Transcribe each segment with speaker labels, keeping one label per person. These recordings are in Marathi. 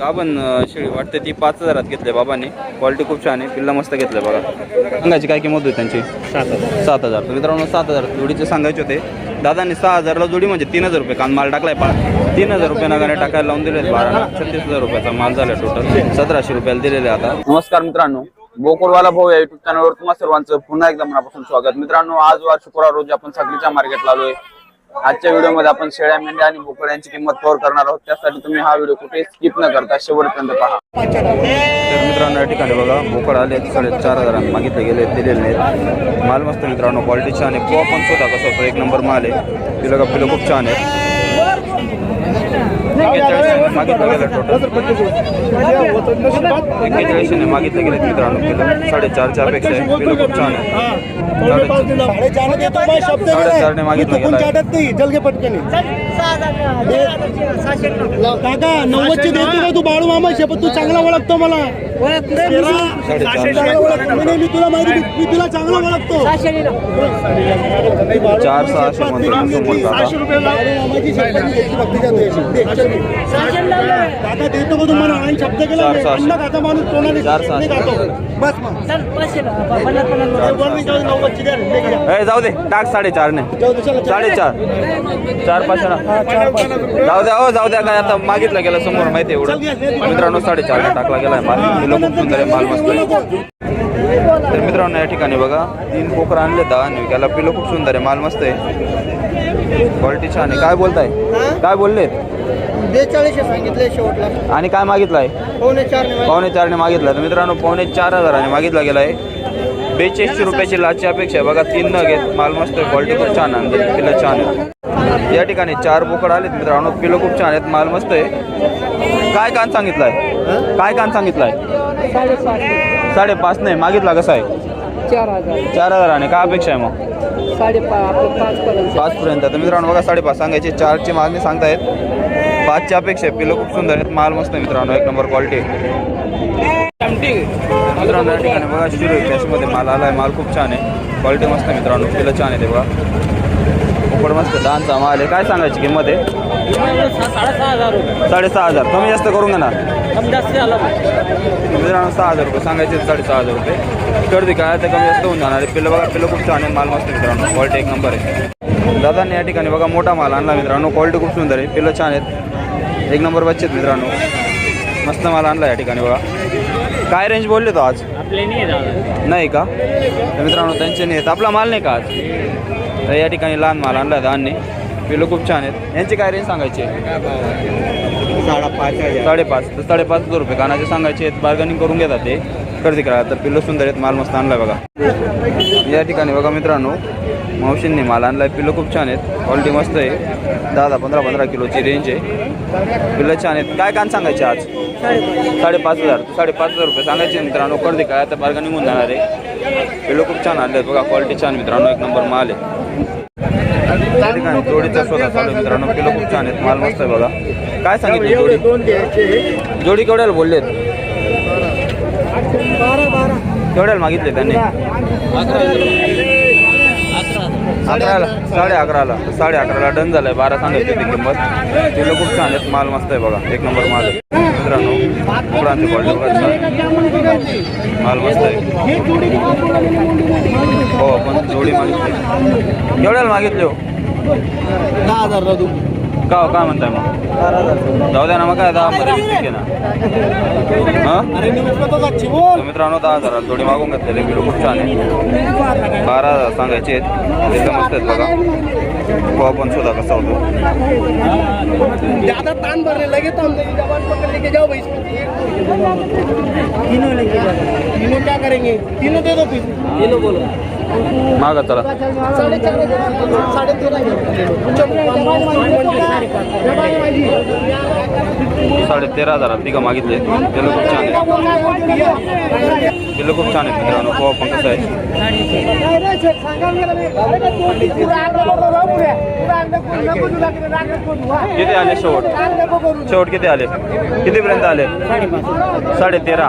Speaker 1: गाभण अं, शेळी. वाटते ती पाच हजारात घेतले बाबांनी. क्वालिटी खूप छान आहे. पिल्ला मस्त घेतलं बघा. सांगायची काय किंमत होती त्यांची? सात हजार. तर मित्रांनो सात हजार. जोडीचे सांगायचे होते. दादांनी सहा हजारला जोडी म्हणजे तीन हजार रुपये. कान माल टाकलाय पा तीन हजार रुपये नगाने टाकायला लावून दिले बारा छत्तीस हजार रुपयाचा माल झाला टोटल सतराशे रुपयाला दिलेले आता. नमस्कार मित्रांनो. बोकोडवाला भाऊ या युट्यूब चॅनलवर तुम्हा सर्वांचं पुन्हा एकदा मनापासून स्वागत. मित्रांनो आज वार शुक्रवार रोजी आपण साखरीच्या मार्केटला आलोय. आजच्या व्हिडिओमध्ये आपण शेळ्या मेंढ्या आणि बोकड्यांची किंमत कव्हर करणार आहोत. त्यासाठी तुम्ही हा व्हिडिओ कुठे स्किप न करता शेवटपर्यंत पहा. तर मित्रांनो या ठिकाणी बघा बोकड आले साडे चार हजारांनी मागितले गेले दिलेले नाहीत. माल मस्त मित्रांनो क्वालिटी छान आहे. पण सुद्धा कसं होतं? एक नंबर माल आहे. पिलं का पिलं खूप छान आहे एक्केचाळीसशे मागितलं गेलं टोटल मागितलं गेले मित्रांनो पिलं साडेचारच्या अपेक्षा आहे पिलं खूप छान आहे साडेचारने मागितलं
Speaker 2: चुकून
Speaker 1: गेलाय.
Speaker 2: चाटत नाही जलगे पटकनी काका नव्वदची देतो का तू बाळू मामा शपथ तू चांगला ओळखतो मला मी तुला माहिती मी तुला चांगला ओळखतो
Speaker 1: चार सहाशे दादा
Speaker 2: रुपये देतो का तुम्हाला आणि शब्द केला माणूस कोणाने बस मग जाऊ दे,
Speaker 1: टाक साडेचारने
Speaker 2: ने.
Speaker 1: साडेचार. चार पाचशे
Speaker 2: चार, पाच.
Speaker 1: जाऊ द्या हो जाऊ द्या काय आता मागितलं गेलं समोर माहिती आहे एवढं. मित्रांनो साडेचारला टाकला गेलाय माल किलो खूप सुंदर आहे माल मस्त आहे तर मित्रांनो या ठिकाणी बघा तीन पोकर आणले दहा आणि विकायला पिलो खूप सुंदर आहे माल मस्त आहे. क्वालिटी छान आहे. काय बोलताय? काय बोलले?
Speaker 2: बेचाळीसशे सांगितले शेवटला.
Speaker 1: आणि काय मागितलंय?
Speaker 2: पावणे चार
Speaker 1: पावणे चारने मागितला. तर मित्रांनो पावणे चार हजाराने मागितला गेला आहे बेचाळीसशे रुपयाची लाचची अपेक्षा आहे. बघा तीन न घेत माल मस्त आहे. क्वालिटी खूप छान आहे. पिलं छान आहे. या ठिकाणी चार बोकड आलेत मित्रांनो. पिलं खूप छान आहेत. माल मस्त आहे. काय कान सांगितलंय? काय कान सांगितलंय? साडेपाच नाही. मागितला कसा आहे?
Speaker 3: चार हजार.
Speaker 1: चार हजाराने काय अपेक्षा आहे मग?
Speaker 3: साडेपाच आपलं पाच पर्यंत
Speaker 1: पाच पर्यंत तर मित्रांनो बघा साडेपाच सांगायचे. चारची मागणी सांगतायत. पाचची अपेक्षा आहे पिलं खूप सुंदर आहेत. माल मस्त आहे मित्रांनो. एक नंबर क्वालिटी मित्रांनो या ठिकाणी बघा शिरो कॅशमध्ये माल आलाय. माल खूप छान आहे. क्वालिटी मस्त आहे मित्रांनो. पिलं छान आहे ते बघा. उकड मस्त दानचा माल आहे. काय सांगायची किंमत आहे?
Speaker 3: साडेसहा हजार. रुपये
Speaker 1: साडेसहा हजार कमी जास्त करून ना
Speaker 3: कमी जास्त झाला
Speaker 1: मित्रांनो सहा हजार रुपये. सांगायचे साडेसहा हजार रुपये. गर्दी काय ते कमी जास्त होऊन जाणार आहे. पिल्लं बघा पिल्लं खूप छान आहे. माल मस्त मित्रांनो. क्वालिटी एक नंबर आहे. दादांनी या ठिकाणी बघा मोठा माल आणला मित्रांनो. क्वालिटी खूप सुंदर आहे. पिल्लं छान आहेत. एक नंबर बच्चे आहेत मित्रांनो. मस्त माल आणला या ठिकाणी बघा. काय रेंज बोलले तो आज?
Speaker 3: आपले नाही
Speaker 1: का? तर मित्रांनो त्यांचे नाही आहेत. आपला माल नाही का आज? तर या ठिकाणी लहान माल आणला दानने पिलं खूप छान आहेत. यांची काय रेंज सांगायची आहे? साडेपाच तर साडेपाच हजार रुपये कानाचे सांगायचे आहेत. बार्गनिंग करून घेतात ते. खरेदी करा तर पिल्लं सुंदर आहेत. माल मस्त आणलाय बघा. या ठिकाणी बघा मित्रांनो. मावशींनी माल आणलाय. पिल्लं खूप छान आहेत. क्वालिटी मस्त आहे. दहा दहा पंधरा पंधरा किलोची रेंज आहे. पिल्लं छान आहेत. काय कान सांगायचे आज? साडेपाच हजार. साडेपाच हजार रुपये सांगायचे मित्रांनो. खरेदी काय आता बार्गनिंग होऊन जाणार आहे. पिल्लं खूप छान आणले बघा. क्वालिटी छान मित्रांनो. एक नंबर माल आहे. ठिकाणी जोडीचा स्वतः चालू आहे मित्रांनो. किलो खूप छान आहेत. माल मस्त आहे बघा. काय सांगितलं जोडी? जोडी केवढ्याला बोललेत? केवढ्याला मागितले त्यांनी? अकराला साडे अकराला साडे अकराला डन झालाय. बारा सांगायची ती किंमत. पिल्लं खूप छान आहेत. माल मस्त आहे बघा. एक नंबर माल आहे. मित्रांनो कुकडांची क्वालिटी बघा. छान. माल मस्त आहे. हो पण जोडी मागितली. एवढ्याला मागितली हो?
Speaker 2: दहा हजार
Speaker 1: का हो, काय म्हणताय मग? जाऊ द्या ना मग काय दहा मध्ये वीस ना. हां?
Speaker 2: तो
Speaker 1: मित्रांनो दहा हजार जोडी मागून घेतलेले व्हिडिओ खूप छान आहे. बारा हजार सांगायचे आहेत. एकदम मस्त आहेत बघा. भाव पण सुद्धा कसा होतो.
Speaker 2: ज्यादा तान भरने लगे तो हम जवान पकड़ लेके जाओ भाई. तीनों लेके जाओ तीनों क्या करेंगे? तीनों दे दो फिर. तीनों बोलो.
Speaker 1: मागा चला.
Speaker 2: साढ़े चार साढ़े
Speaker 1: साडे तेरा हजार तिघं मागितले. त्याला खूप छान आहे त्याला खूप छान आहे मित्रांनो. हो, पोहा पण कसं आहे? किती आले शेवट? शेवट किती आले? कितीपर्यंत आले? साडे तेरा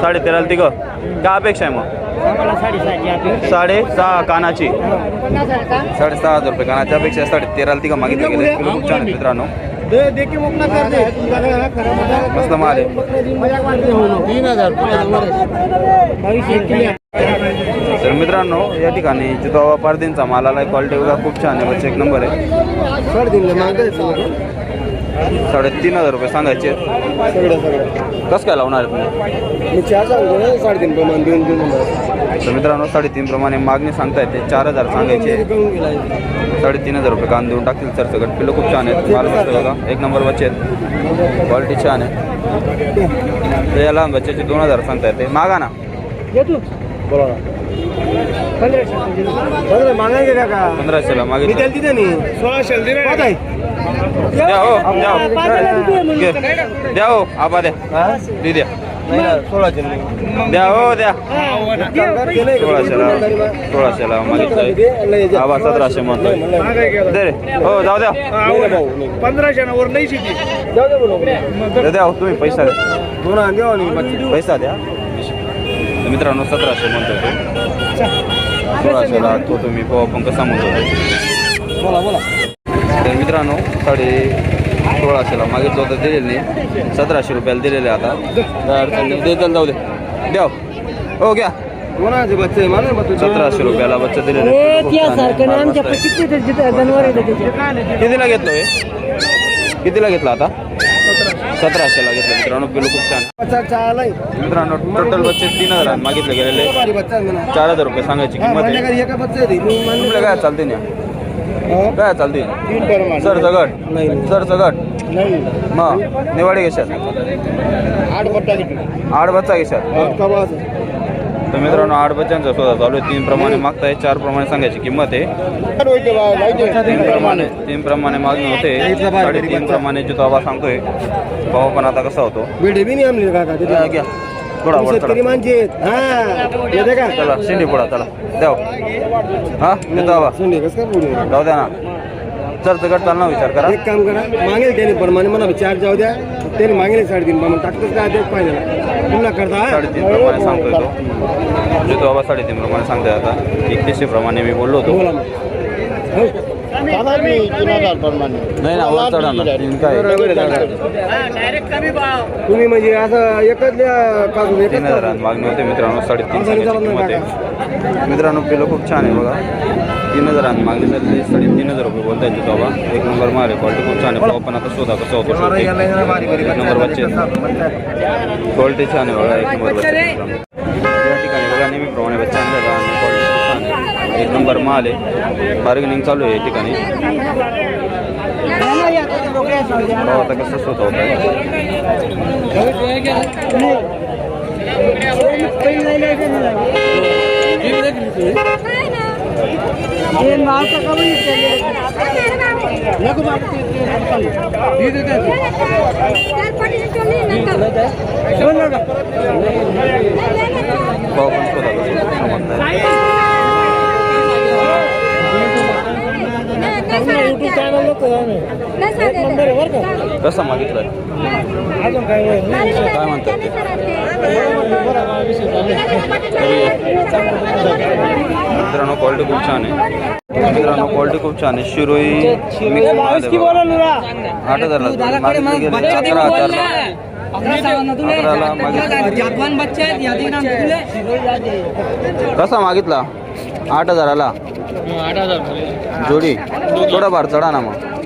Speaker 1: साडे तेराला तिघं. काय अपेक्षा आहे मग? साडे सहा कानाची. साडे सहा हजार रुपये कानाची अपेक्षा साडे तेराला तिघं मागितले गेले. किलो खूप छान मित्रांनो. मस्त माल आहे.
Speaker 2: तीन हजार
Speaker 1: तर मित्रांनो या ठिकाणी जितो पारदींचा माल आलाय क्वालिटी बघा खूप छान आहे. बच्चे एक नंबर आहे. साडेतीन हजार रुपये सांगायचे आहेत.
Speaker 2: सगळं सगळं.
Speaker 1: कसं काय लावणार आहेत तुम्ही?
Speaker 2: मी चार सांगतो ना साडेतीन प्रमाण देऊन देऊन
Speaker 1: तर मित्रांनो साडेतीन प्रमाणे मागणी सांगता येते चार हजार सांगायचे
Speaker 2: गेला
Speaker 1: साडेतीन हजार रुपये कान देऊन टाकतील सर सगळं. पिल्लं खूप छान आहेत. माल मस्त बघा. एक नंबर बच्चे आहेत. क्वालिटी छान आहे. तर या लहान बच्च्याचे दोन हजार सांगता येते मागा ना.
Speaker 2: बोला. पंधरा मागायचे का? का
Speaker 1: पंधराशेला
Speaker 2: मी
Speaker 1: मागितलं
Speaker 2: त्याला तिथे नाही. सोळाशे दिले.
Speaker 1: द्या हो द्या हो. घे. द्या हो आबा द्या. ती द्या.
Speaker 2: सोळाशे नाही.
Speaker 1: द्या हो द्या. सोळाशेला सोळाशेला मागितलं आबा सतराशे म्हणतोय दे रे. हो जाऊ द्या.
Speaker 2: पंधराशे ना वर नाही
Speaker 1: द्या द्या हो, तुम्ही पैसा द्या. पैसा द्या. तर मित्रांनो सतराशे म्हणतोय तो. सोळाशेला तो तुम्ही पोहा पण कसा म्हणतो
Speaker 2: बोला बोला.
Speaker 1: तर मित्रांनो साडे सोळाशेला मागितलं होतं दिलेलं नाही सतराशे रुपयाला दिलेले आता. नाही. दे जाऊ दे. द्या हो. घ्या.
Speaker 2: मालूम बच्चे?
Speaker 1: सतराशे रुपयाला बच्चा दिलेले. कितीला घेतलं हे? कितीला घेतला आता? सतराशेला घेतलं. मित्रांनो पिलो खूप छान. मित्रांनो टोटल बच्चे तीन हजार मागितले गेलेले. चार हजार रुपये सांगायची
Speaker 2: हा,
Speaker 1: किंमत आहे. काय चालते ना
Speaker 2: हा?
Speaker 1: काय चालते
Speaker 2: तीन
Speaker 1: सर
Speaker 2: नाही.
Speaker 1: सर
Speaker 2: नाही.
Speaker 1: मग निवाडी घेशात
Speaker 2: आठ किती
Speaker 1: आठ बच्चा घेशात
Speaker 2: आठ का बाज
Speaker 1: तर मित्रांनो आठ बच्चांचा शोधा चालू आहे. तीन प्रमाणे मागताय चार प्रमाणे सांगायची किंमत आहे. तीन प्रमाणे तीन प्रमाणे मागणी होते. साडेतीन प्रमाणे जो आबा सांगतोय. भाव पण आता कसा होतो?
Speaker 2: बेडे बी नाही आमले काका तिथे.
Speaker 1: घ्या, थोडा वर
Speaker 2: शेतकरी
Speaker 1: चला
Speaker 2: माणसे आहेत. हा. येते का?
Speaker 1: चला शिंडी पुढा चला. हा? देतो
Speaker 2: कसं काय पुढे?
Speaker 1: जाऊ द्या ना. चल चालना विचार करा.
Speaker 2: एक काम करा. मागेल त्याने प्रमाणे म्हणा चार जाऊ द्या. त्याने मागेल साडेतीन प्रमाण टाकतच काय देत पाहिजे पुन्हा करता हा?
Speaker 1: साडेतीन प्रमाणे सांगतोय तो. जो तो आबा साडेतीन प्रमाणे सांगतोय आता. एकतीसशे प्रमाणे मी बोललो होतो.
Speaker 2: बोला मग. हो.
Speaker 1: नाही ना वर चढा ना तीन काय?
Speaker 2: तुम्ही म्हणजे असं एकच
Speaker 1: तीन हजार मागणी होते मित्रांनो साडेतीन सांगायची किंमत आहे. मित्रांनो पिलो खूप छान आहे बघा. तीन हजार मागणी झालेली साडेतीन हजार रुपये बोलता येते बाबा. एक नंबर मारे क्वालिटी खूप छान आहे. भाव पण आता शोधा कसं होतो शेवटी. एक नंबर बच्चे क्वालिटी छान आहे बघा एक नंबर बच्चे. या ठिकाणी बघा नेहमीप्रमाणे बच्चे नंबर माल आहे. बार्गेनिंग चालू आहे ठिकाणी. आता कसं शोधा होत कसं मागितलं? काय म्हणतात ते मित्रांनो क्वालिटी खूप छान आहे. मित्रांनो क्वालिटी खूप छान आहे. शिरोई. आठ गेली. अकरा हजारला. अकराला मागितली. कसा मागितला? आठ हजाराला? जोडी. थोडंफार चढा ना मग.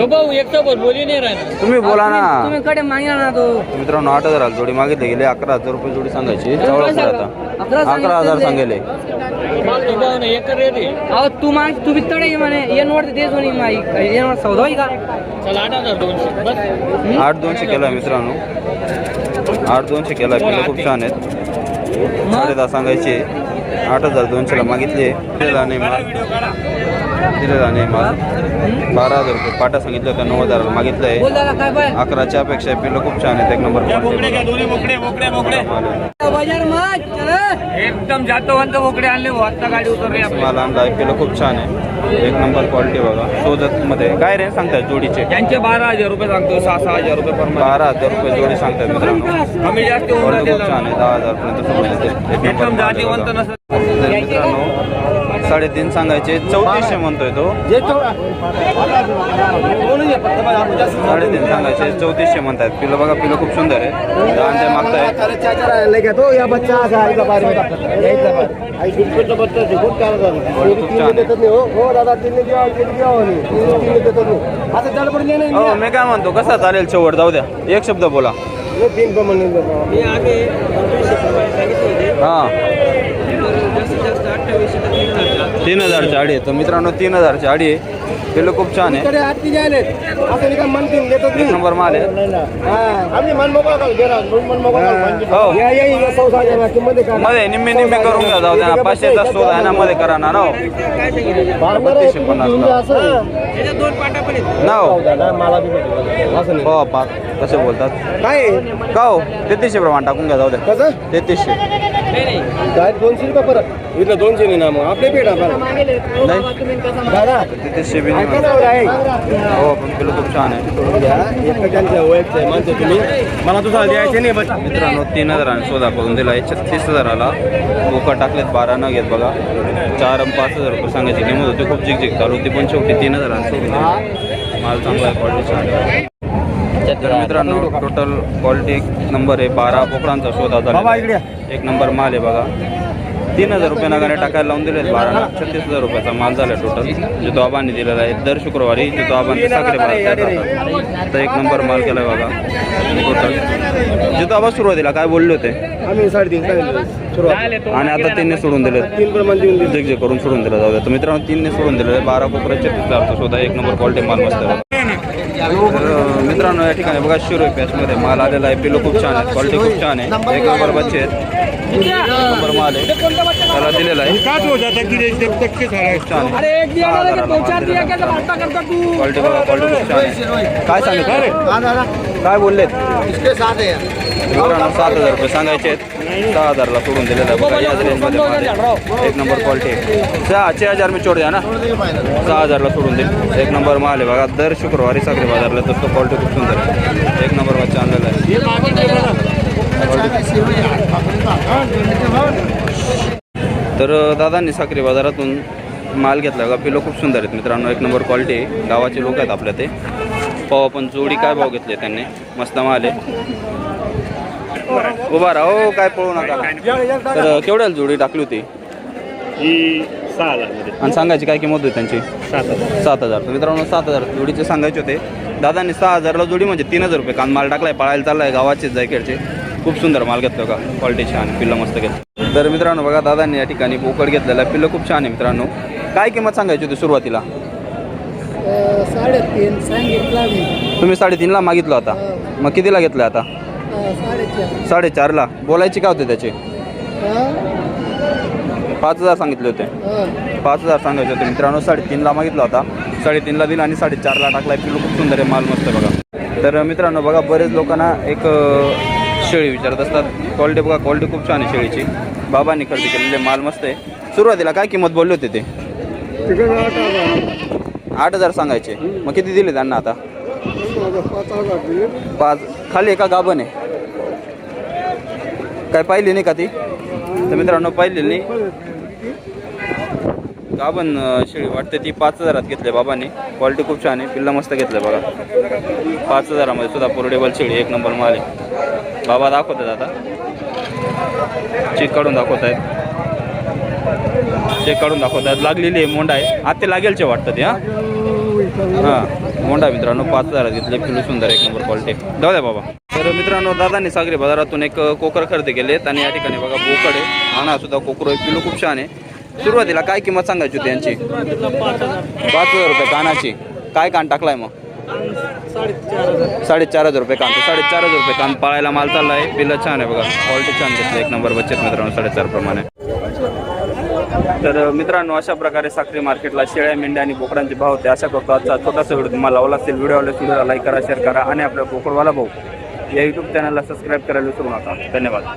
Speaker 3: तो भाऊ एक तर बोली नाही राहिला.
Speaker 1: तुम्ही बोला ना.
Speaker 3: तुम्ही कडे मागणार ना तो.
Speaker 1: मित्रांनो आठ हजाराला जोडी मागितली गेली अकरा हजार रुपये जोडी सांगायची. आता अकरा हजार सांगेले.
Speaker 3: तो भाऊ नाही एक रेट अहो तू माग तू बित्तडे ये म्हणे ये नोट दे सोनी माई. ये नोट सौदा होई का? चला आठ हजार दोनशे. बस.
Speaker 1: आठ दोनशे केला मित्रांनो. आठ दोनशे केला पिलं खूप छान आहेत. साडे दहा सांगायचे. आठ हजार दोनशेला मागितले. नाही माल दिलेला नाही माल. बारा हजार रुपये पाटा सांगितलं होतं नऊ हजाराला मागितलं आहे अकराच्या अपेक्षा पिलं खूप छान आहेत एक नंबर
Speaker 3: बाजार मत एकदम बोकडे आणले आता गाडी उतरली
Speaker 1: माल आणला पिलं खूप छान आहे. एक नंबर क्वालिटी बघा. सोजत मध्ये काय रेंज सांगताय जोडीचे?
Speaker 3: त्यांचे बारा हजार रुपये सांगतो सहा सहा हजार रुपये पर
Speaker 1: बारा हजार रुपये जोडी सांगताय मित्रांनो.
Speaker 3: कमी जास्त
Speaker 1: खूप छान आहे दहा हजार पर्यंत समजते एक नंबर माल आहे बघा. तर मित्रांनो साडेतीन सांगायचे चौतीसशे म्हणतोय तो साडेतीन सांगायचे चौतीसशे म्हणतायत पिलं बघा पिलं खूप सुंदर आहे मागतायत
Speaker 2: हो हो
Speaker 1: हो मी काय म्हणतो कसा चालेल शेवट जाऊ द्या एक शब्द बोला हां तीन हजारची आडी आहे. तर मित्रांनो तीन हजारची आडी आहे. पिलं खूप छान आहे. एक नंबर माल आहे.
Speaker 2: हा ना.
Speaker 1: हो.
Speaker 2: ना
Speaker 1: मध्ये निम्मे निम्मे करून घ्या. जाऊ द्या. पाचशेचा शोध आहे ना मध्ये करा ना हो. बत्तीसशे पन्नास नाव
Speaker 2: नाही.
Speaker 1: हो पाच कसे बोलतात?
Speaker 2: काय?
Speaker 1: का हो? तेहतीसशे प्रमाण टाकून घ्या जाऊ द्या. तेहतीसशे.
Speaker 2: काय दोनशे रुपये परत? इथलं दोनशे नाही ना मग. आपले दादा ऐका
Speaker 1: नाही
Speaker 2: ना आहे
Speaker 1: हो पण पिलं खूप छान आहे.
Speaker 2: एकमेकांच्या ओळखचं आहे. माणसं तुम्ही मला तुझा द्यायचे नाही बट
Speaker 1: मित्रांनो तीन हजाराने शोधा करून दिला आहे. छत्तीस हजाराला बोकं टाकलेत बारा न घेत बघा. चार आणि पाच हजार रुपये सांगायची किंमत होती. खूप जिगजिग चालू होती पण शेवटी तीन हजाराने दिली. माल चांगला आहे क्वालिटी छान आहे. तर मित्रांनो टोटल क्वालिटी एक नंबर आहे बारा बोकडांचा शोधा झाला एक नंबर माल आहे बघा. तीन हजार रुपये नगाने टाकायला लावून दिले बारा छत्तीस हजार रुपयाचा माल झाला टोटल जितो आबांनी दिलेला आहे दर शुक्रवारी जितो आबांनी साखरे तर एक नंबर माल केला बघा टोटल जितो आबा सुरुवातीला काय बोलले होते? आणि आता तीनने सोडून दिले
Speaker 2: तीन प्रमाण देऊन दिले
Speaker 1: जे जे करून सोडून दिलं जाऊ द्या तर मित्रांनो तीनने सोडून दिलेलं आहे बारा कोपऱ्या छत्तीस हजारचा शोधा एक नंबर क्वालिटी माल मस्त तर मित्रांनो या ठिकाणी बघा शिरो पॅचमध्ये माल आलेला आहे. पिलो खूप छान आहे क्वालिटी खूप छान आहे. एक नंबर बच्चे आहेत. नंबर माल आहे. त्याला दिलेला आहे. खूप छान आहे. क्वालिटी बघा क्वालिटी खूप छान आहे. काय सांगितलं? काय बोललेत? मित्रांनो सात हजार रुपये सांगायचे आहेत. सहा हजारला सोडून दिलेलं बघा याच रेंजमध्ये माल आहे. एक नंबर क्वालिटी आहे. सहा छे हजार मी छोड द्या ना. सहा हजारला सोडून देईल एक नंबर माल आहे बघा. दर शुक्रवारी साखरे बाजारला तर तो क्वालिटी खूप सुंदर आहे. एक नंबर बच्चा आणलेला आहे. तर दादांनी साखरे बाजारातून माल घेतला बघा पिलो खूप सुंदर आहेत मित्रांनो. एक नंबर क्वालिटी आहे. गावाचे लोक आहेत आपल्या ते. पाहू आपण जोडी काय भाव घेतले त्यांनी? मस्त माल आहे. उभा राहा. हो काय पळू नका. तर केवढ्याला जोडी टाकली होती? आणि सांगायची काय किंमत होती त्यांची? सात हजार. तर मित्रांनो सात हजार जोडीचे सांगायचे होते. दादांनी सहा हजारला जोडी म्हणजे तीन हजार रुपये. कान माल टाकलाय पळायला चाललाय गावाचेच जायकडचे खूप सुंदर माल घेतलं का? क्वालिटी छान पिल्लं मस्त घेतलं. तर मित्रांनो बघा दादांनी या ठिकाणी बोकड घेतलेला आहे. पिल्लं खूप छान आहे मित्रांनो. काय किंमत सांगायची होती सुरुवातीला?
Speaker 2: साडेतीन सांगितला मी
Speaker 1: तुम्ही साडेतीनला मागितलं होता. मग कितीला घेतलं आता? साडेचारला. बोलायचे काय होते त्याचे? पाच हजार सांगितले होते. पाच हजार सांगायचे होते मित्रांनो. साडेतीनला मागितला होता. साडेतीनला दिला आणि साडेचारला टाकला. पिलू खूप सुंदर आहे. माल मस्त बघा. तर मित्रांनो बघा बरेच लोकांना एक शेळी विचारत असतात. क्वालिटी बघा क्वालिटी खूप छान आहे शेळीची. बाबांनी खरेदी केलेले माल मस्त आहे. सुरुवातीला काय किंमत बोलले होते ते? आठ हजार सांगायचे. मग किती दिले त्यांना आता? पाच खाली एका गाभण आहे. काय पाहिली नाही का ती? तर मित्रांनो पाहिलेली नाही. गाभण शेळी वाटते ती पाच हजारात घेतले बाबांनी. क्वालिटी खूप छान आहे. पिल्ला मस्त घेतलं बघा. पाच हजारामध्ये सुद्धा पोर्टेबल शेळी एक नंबर माल आहे. बाबा दाखवतात आता. चेक काढून दाखवत आहेत चेक काढून दाखवत आहेत लागलेली आहे मोंडा आहे. आता ते लागेलचे वाटतं ते हां? हां मोंडा मित्रांनो पाच हजारात घेतले पिलू सुंदर एक नंबर क्वालिटी जाऊ द्या बाबा. तर मित्रांनो दादांनी सागरी बाजारातून एक कोकर खरेदी केलेत आणि या ठिकाणी बघा बोकड आहे आणा सुद्धा कोकर आहे पिलू खूप छान आहे. सुरुवातीला काय किंमत सांगायची होती यांची? पाच हजार रुपये कानाची. काय कान टाकलाय मग? साडेचार हजार रुपये कान. साडेचार हजार रुपये कान पाळायला माल चालला आहे बिल छान आहे बघा. क्वालिटी छान घेतली एक नंबर बचत मित्रांनो साडेचार प्रमाणे. तर मित्रांनो अशा प्रकारे साखरी मार्केटला शेळ्या मेंढ्या आणि बोकडांचे भाव होते. अशा करतो आजचा छोटासा व्हिडिओ तुम्हाला लावला असेल व्हिडिओ आवडला व्हिडिओला लाईक करा शेअर करा आणि आपल्या बोकडवाला भाऊ या यूट्यूब चॅनलला सबस्क्राईब करायला विसरू नका. धन्यवाद.